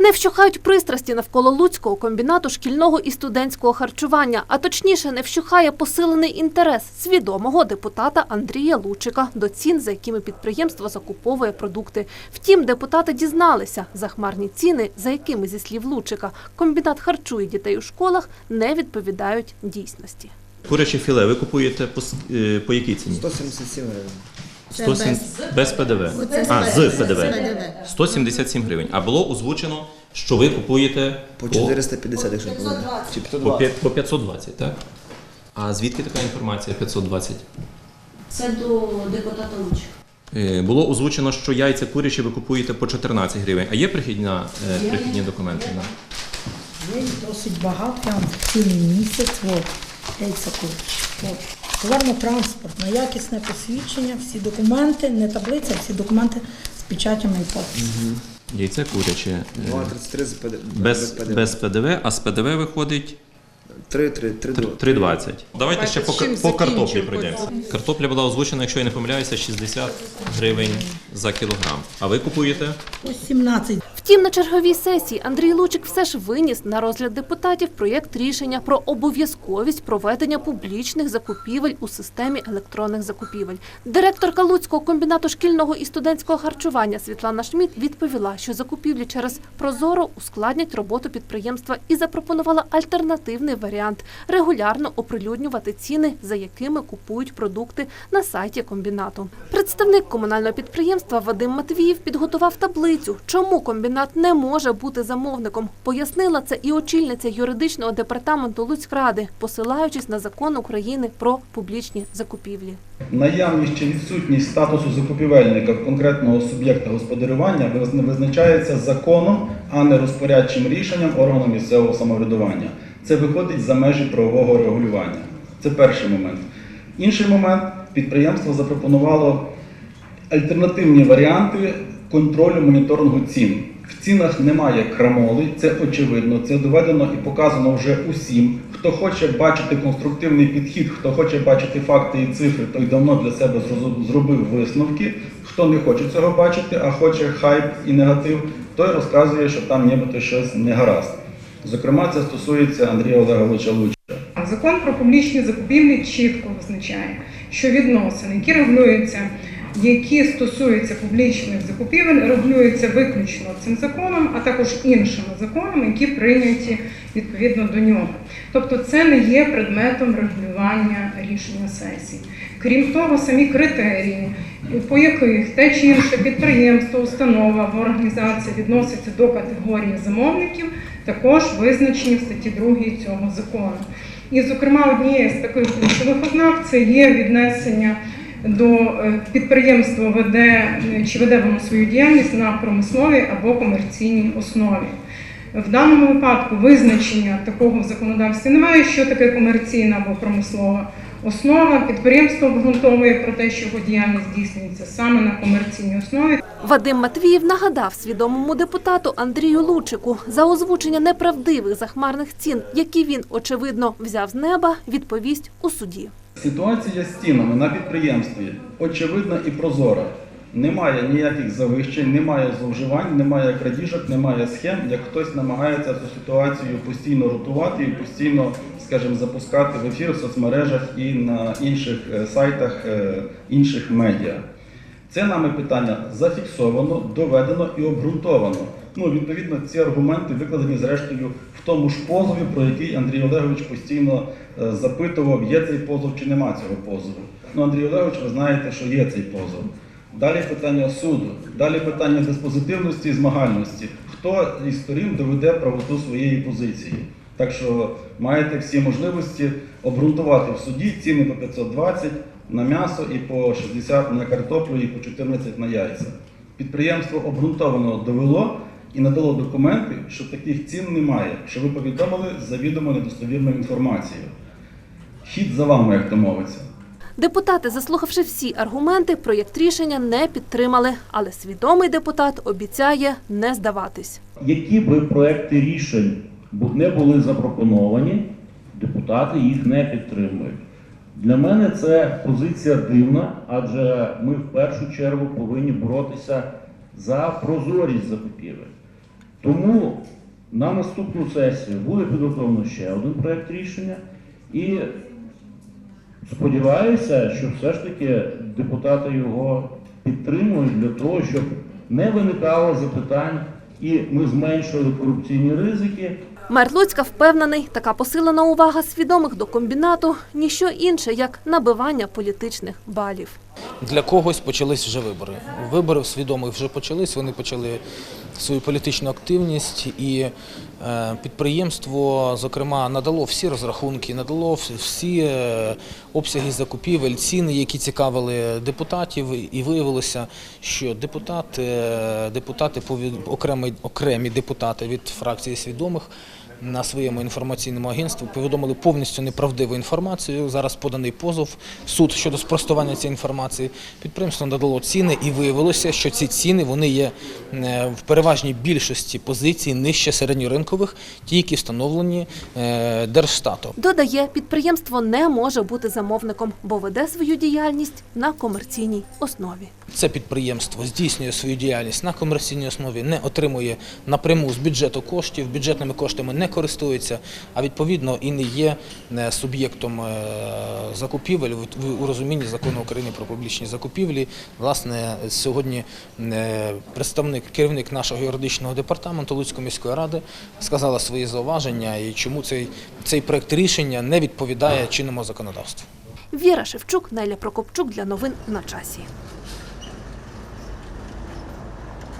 Не вщухають пристрасті навколо Луцького комбінату шкільного і студентського харчування, а точніше, не вщухає посилений інтерес свідомого депутата Андрія Лучика до цін, за якими підприємство закуповує продукти. Втім, депутати дізналися, захмарні ціни, за якими, зі слів Лучика, комбінат харчує дітей у школах, не відповідають дійсності. Куряче філе ви купуєте по, е, по якій ціні? 177 гривень. 107 без ПДВ. Оце А, з з ПДВ. ПДВ. 177 гривень. А було озвучено, що ви купуєте По 450, якщо не помиляюсь. Чи по, 520. п'ять- по 520, так? А звідки така інформація 520? Це до депутата Лучка. Е, Було озвучено, що яйця курячі ви купуєте по 14 гривень. А є прихідна, е, прихідні документи? на? Є досить багато, я вам цілий місяць, от, яйця курячі. От. Товарно-транспортне, якісне посвідчення, всі документи, не таблиця, всі документи з печатями і подписями. Яйце куряче. е, 2,33 з ПДВ. Без, ПДВ. без ПДВ, а з ПДВ виходить 3, 3, 3, 3- 3,20. Давайте ще по, по картоплі пройдемося. Картопля була озвучена, якщо я не помиляюся, 60 гривень за кілограм. А ви купуєте? Ось 17 Втім, на черговій сесії Андрій Лучик все ж виніс на розгляд депутатів проєкт рішення про обов'язковість проведення публічних закупівель у системі електронних закупівель. Директорка Луцького комбінату шкільного і студентського харчування Світлана Шміт відповіла, що закупівлі через Прозоро ускладнять роботу підприємства і запропонувала альтернативний варіант регулярно оприлюднювати ціни, за якими купують продукти на сайті комбінату. Представник комунального підприємства Вадим Матвіїв підготував таблицю, чому комбінат не може бути замовником. Пояснила це і очільниця юридичного департаменту Луцькради, посилаючись на закон України про публічні закупівлі. Наявність чи відсутність статусу закупівельника конкретного суб'єкта господарювання визна- визначається законом, а не розпорядчим рішенням органу місцевого самоврядування. Це виходить за межі правового регулювання. Це перший момент. Інший момент підприємство запропонувало альтернативні варіанти контролю моніторингу цін. В цінах немає крамоли, це очевидно, це доведено і показано вже усім. Хто хоче бачити конструктивний підхід, хто хоче бачити факти і цифри, той давно для себе зробив висновки. Хто не хоче цього бачити, а хоче хайп і негатив, той розказує, що там нібито щось не гаразд. Зокрема, це стосується Андрія Олеговича Лучка. А Закон про публічні закупівлі чітко визначає, що відносини, які регулюються, які стосуються публічних закупівель, регулюються виключно цим законом, а також іншими законами, які прийняті відповідно до нього. Тобто це не є предметом регулювання рішення сесії. Крім того, самі критерії, по яких те чи інше підприємство, установа або організація відноситься до категорії замовників, також визначені в статті 2 цього закону. І, зокрема, однією з таких ключових ознак це є віднесення до е, підприємства веде е, чи веде воно свою діяльність на промисловій або комерційній основі. В даному випадку визначення такого в законодавстві немає, що таке комерційна або промислова основа. Підприємство обґрунтовує про те, що його діяльність здійснюється саме на комерційній основі. Вадим Матвіїв нагадав свідомому депутату Андрію Лучику за озвучення неправдивих захмарних цін, які він очевидно взяв з неба, відповість у суді. Ситуація з цінами на підприємстві очевидна і прозора. Немає ніяких завищень, немає зловживань, немає крадіжок, немає схем, як хтось намагається цю ситуацію постійно ротувати і постійно, скажімо, запускати в ефір в соцмережах і на інших е, сайтах е, інших медіа. Це нами питання зафіксовано, доведено і обґрунтовано. Ну, відповідно, ці аргументи викладені зрештою в тому ж позові, про який Андрій Олегович постійно е, запитував, є цей позов чи нема цього позову. Ну, Андрій Олегович, ви знаєте, що є цей позов. Далі питання суду, далі питання диспозитивності і змагальності. Хто із сторін доведе правоту своєї позиції? Так що маєте всі можливості обґрунтувати в суді ціни по 520 на м'ясо і по 60 на картоплю і по 14 на яйця. Підприємство обґрунтовано довело і надало документи, що таких цін немає, що ви повідомили завідомо недостовірною інформацією. Хід за вами, як то мовиться. Депутати, заслухавши всі аргументи, проєкт рішення не підтримали, але свідомий депутат обіцяє не здаватись. Які би проекти рішень не були запропоновані, депутати їх не підтримують. Для мене це позиція дивна, адже ми в першу чергу повинні боротися за прозорість закупівель. Тому на наступну сесію буде підготовлено ще один проєкт рішення і сподіваюся, що все ж таки депутати його підтримують для того, щоб не виникало запитань і ми зменшили корупційні ризики. Мер Луцька впевнений, така посилена увага свідомих до комбінату – ніщо інше, як набивання політичних балів. Для когось почались вже вибори. Вибори свідомих вже почались. Вони почали свою політичну активність, і е, підприємство, зокрема, надало всі розрахунки, надало всі е, обсяги закупівель, ціни, які цікавили депутатів, і виявилося, що депутати, депутати окремі, окремі депутати від фракції свідомих. На своєму інформаційному агентстві повідомили повністю неправдиву інформацію. Зараз поданий позов в суд щодо спростування цієї інформації. Підприємство надало ціни і виявилося, що ці ціни вони є е, в переважній більшості позицій нижче середньоринкових, ті, які встановлені е, Держстатом. Додає, підприємство не може бути замовником, бо веде свою діяльність на комерційній основі. Це підприємство здійснює свою діяльність на комерційній основі, не отримує напряму з бюджету коштів, бюджетними коштами не користується, а відповідно і не є е, суб'єктом е, закупівель у розумінні закону України про публічні закупівлі. Власне, сьогодні е, представник, керівник нашого юридичного департаменту Луцької міської ради сказала свої зауваження і чому цей, цей проект рішення не відповідає чинному законодавству. Віра Шевчук, Неля Прокопчук для новин на часі.